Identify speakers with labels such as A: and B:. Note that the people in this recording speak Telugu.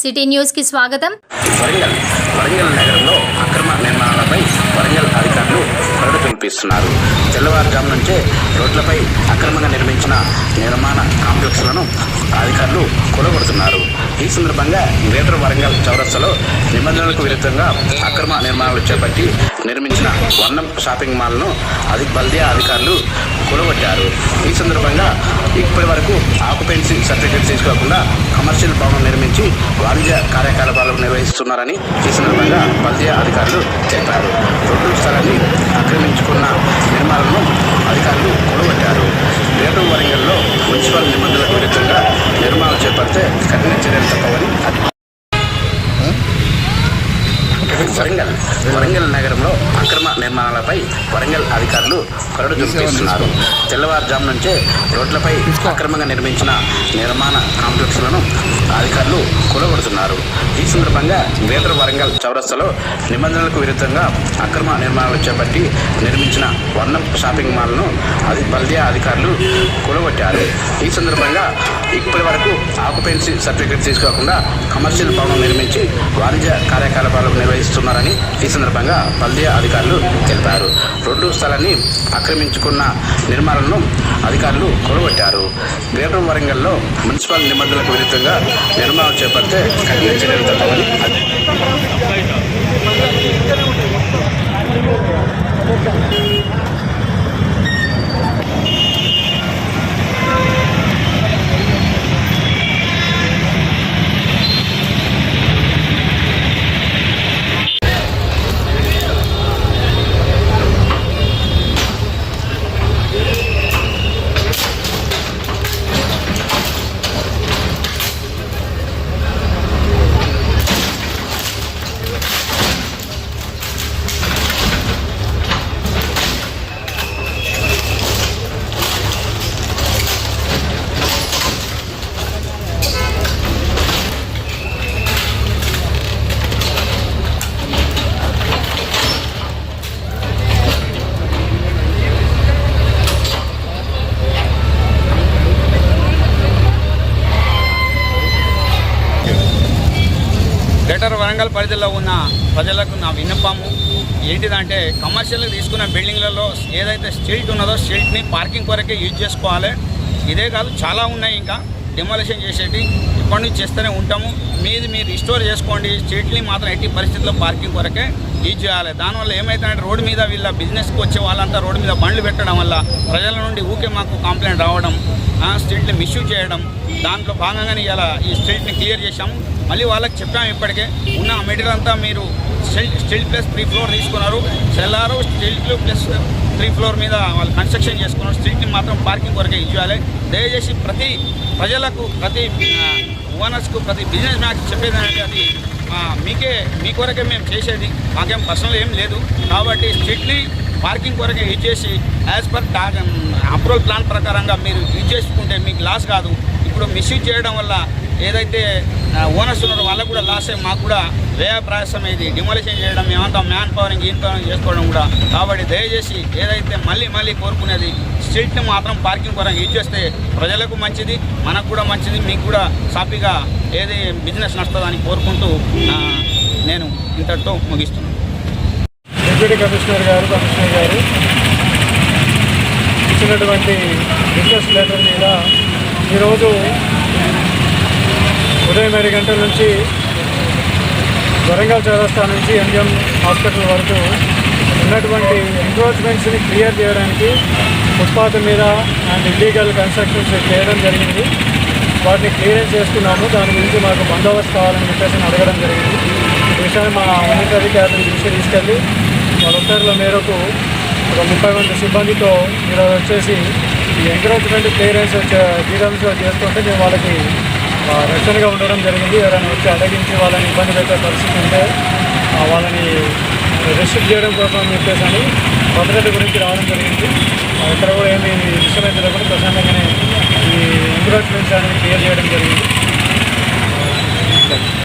A: సిటీ న్యూస్కి స్వాగతం.
B: వరంగల్ వరంగల్ నగరంలో అక్రమ నిర్మాణాలపై వరంగల్ అధికారులు కరడు పిలిపిస్తున్నారు తెల్లవారుజాము నుంచే రోడ్లపై అక్రమంగా నిర్మించిన నిర్మాణ కాంప్లెక్స్లను అధికారులు కూలగొడుతున్నారు. ఈ సందర్భంగా గ్రేటర్ వరంగల్ చౌరస్తాలో నిబంధనలకు విరుద్ధంగా అక్రమ నిర్మాణాలు చేపట్టి నిర్మించిన వన్నం షాపింగ్ మాల్ను అది బల్దియా అధికారులు కూలగొట్టారు. ఈ సందర్భంగా ఇప్పటి వరకు ఆక్యుపెన్సీ సర్టిఫికేట్ తీసుకోకుండా కమర్షియల్ భవనం నిర్మించి వాణిజ్య కార్యకలాపాలు నిర్వహిస్తున్నారని ఈ సందర్భంగా బల్దియా అధికారులు చెప్పారు. రెండు స్థలాన్ని ఆక్రమించుకున్న నిర్మాణాలను అధికారులు కూడబెట్టారు గ్రేటర్ వరంగల్లో మున్సిపల్ నిబంధనలు నిర్మాణం చేపడితే కఠిన చర్యలు తప్పవని అధి- వరంగల్ వరంగల్ నగరంలో అక్రమ నిర్మాణాలపై వరంగల్ అధికారులు కరడు చూపిస్తున్నారు తెల్లవారుజాము నుంచే రోడ్లపై అక్రమంగా నిర్మించిన నిర్మాణ కాంప్లెక్స్లను అధికారులు కూలగొడుతున్నారు. ఈ సందర్భంగా గ్రేటర్ వరంగల్ చౌరస్తాలో నిబంధనలకు విరుద్ధంగా అక్రమ నిర్మాణాలు చేపట్టి నిర్మించిన వర్ణం షాపింగ్ మాల్ను అది బల్దియా అధికారులు కూలగొట్టారు. ఈ సందర్భంగా ఇప్పటి వరకు ఆక్యుపెన్సీ సర్టిఫికేట్ తీసుకోకుండా కమర్షియల్ భవనం నిర్మించి వాణిజ్య కార్యకలాపాలు నిర్వహిస్తున్నారని ఈ సందర్భంగా బల్దియా అధికారులు తెలిపారు. రోడ్డు స్థలాన్ని ఆక్రమించుకున్న నిర్మాణాలను అధికారులు కూలగొట్టారు గ్రేటర్ వరంగల్లో మున్సిపల్ నిబంధనలకు విరుద్ధంగా నిర్మాణం చేపడితే కఠిన చర్యలు తప్పవని అధి-
C: వరంగల్ పరిధిలో ఉన్న ప్రజలకు నా విన్నపము ఏంటిదంటే కమర్షియల్ తీసుకున్న బిల్డింగ్లలో ఏదైతే స్ట్రీట్ ఉన్నదో స్ట్రీట్ని పార్కింగ్ కొరకే యూజ్ చేసుకోవాలి. ఇదే కాదు చాలా ఉన్నాయి ఇంకా. డెమాలిషన్ చేసేటి ఇప్పటి నుంచి చేస్తూనే ఉంటాము. మీది మీరు రిస్టోర్ చేసుకోండి. స్ట్రీట్ని మాత్రం ఎట్టి పరిస్థితుల్లో పార్కింగ్ కొరకే యూజ్ చేయాలి. దానివల్ల ఏమవుతుందంటే రోడ్డు మీద వీళ్ళ బిజినెస్కి వచ్చే వాళ్ళంతా రోడ్డు మీద బండ్లు పెట్టడం వల్ల ప్రజల నుండి ఊకే మాకు కంప్లైంట్ రావడం స్ట్రీట్ని మిస్యూజ్ చేయడం దాంట్లో భాగంగానే ఇలా ఈ స్ట్రీట్ని క్లియర్ చేశాము. మళ్ళీ వాళ్ళకి చెప్పాము ఇప్పటికే ఉన్న మెటీరియల్ అంతా మీరు stilt stilt plus three floor తీసుకున్నారు. Cellar stilt plus three floor మీద వాళ్ళు కన్స్ట్రక్షన్ చేసుకున్నారు. స్ట్రీట్ని మాత్రం పార్కింగ్ కొరకే ఇవ్వాలి దయచేసి ప్రతి ప్రజలకు ప్రతి ఓనర్స్కు ప్రతి బిజినెస్ మ్యాన్ చెప్పేది అది మీకే మీ కొరకే మేము చేసేది. మాకేం పర్సనల్ ఏం లేదు. కాబట్టి స్ట్రిక్ట్లీ పార్కింగ్ కొరకే ఇచ్చేసి యాజ్ పర్ అప్రూవల్ ప్లాన్ ప్రకారంగా మీరు యూజ్ చేసుకుంటే మీకు లాస్ కాదు. ఇప్పుడు మిస్యూజ్ చేయడం వల్ల ఏదైతే ఓనర్స్ ఉన్నారు వాళ్ళకు కూడా లాస్ అయ్యి మాకు కూడా వ్యయ ప్రయాసం ఇది డిమాలిషన్ చేయడం మేమంతా మ్యాన్ పవరింగ్ ఈన్ పవరింగ్ చేసుకోవడం కూడా. కాబట్టి దయచేసి ఏదైతే మళ్ళీ మళ్ళీ కోరుకునేది స్ట్రీట్ని మాత్రం పార్కింగ్ పరంగా యూజ్ చేస్తే ప్రజలకు మంచిది మనకు కూడా మంచిది మీకు కూడా సాఫీగా ఏది బిజినెస్ నడుస్తుందని కోరుకుంటూ నేను ఇంతటితో ముగిస్తున్నాను.
D: డిప్యూటీ కమిషనర్ గారు కమిషనర్ గారు ఇచ్చినటువంటి బిజినెస్ లెటర్ మీద ఈరోజు ఉదయం ఏడు గంటల నుంచి వరంగల్ చౌరస్తా నుంచి ఎంజిఎం హాస్పిటల్ వరకు ఉన్నటువంటి ఎంక్రోచ్మెంట్స్ని క్లియర్ చేయడానికి ఫుట్పాత్ మీద అండ్ ఇల్లీగల్ కన్స్ట్రక్షన్స్ చేయడం జరిగింది. వాటిని క్లియరెన్స్ చేస్తున్నాము. దాని గురించి మాకు బందోబస్తు కావాలని చెప్పేసి అడగడం జరిగింది. ఈ విషయాన్ని మా ఉన్నతాధికారుల దృష్టి తీసుకెళ్ళి వాళ్ళ ఉత్తర్వుల మేరకు ఒక ముప్పై మంది సిబ్బందితో ఈరోజు వచ్చేసి ఈ ఎంక్రోచ్మెంట్ క్లియరెన్స్ డీటెయిల్స్ చేస్తుంటే మేము వాళ్ళకి రక్షణగా ఉండడం జరిగింది. ఎవరైనా వచ్చి అడగించి వాళ్ళని ఇబ్బంది పెట్టే పరిస్థితి ఉంటే వాళ్ళని రెస్ట్రిక్ట్ చేయడం కోసం అని చెప్పేసి భద్రత గురించి రావడం జరిగింది. ఇక్కడ కూడా ఏమి విషయమైతే లేకుండా ప్రశాంతంగానే ఈ ఎంకరేజ్మెంట్స్ అనేది క్లియర్ చేయడం జరిగింది.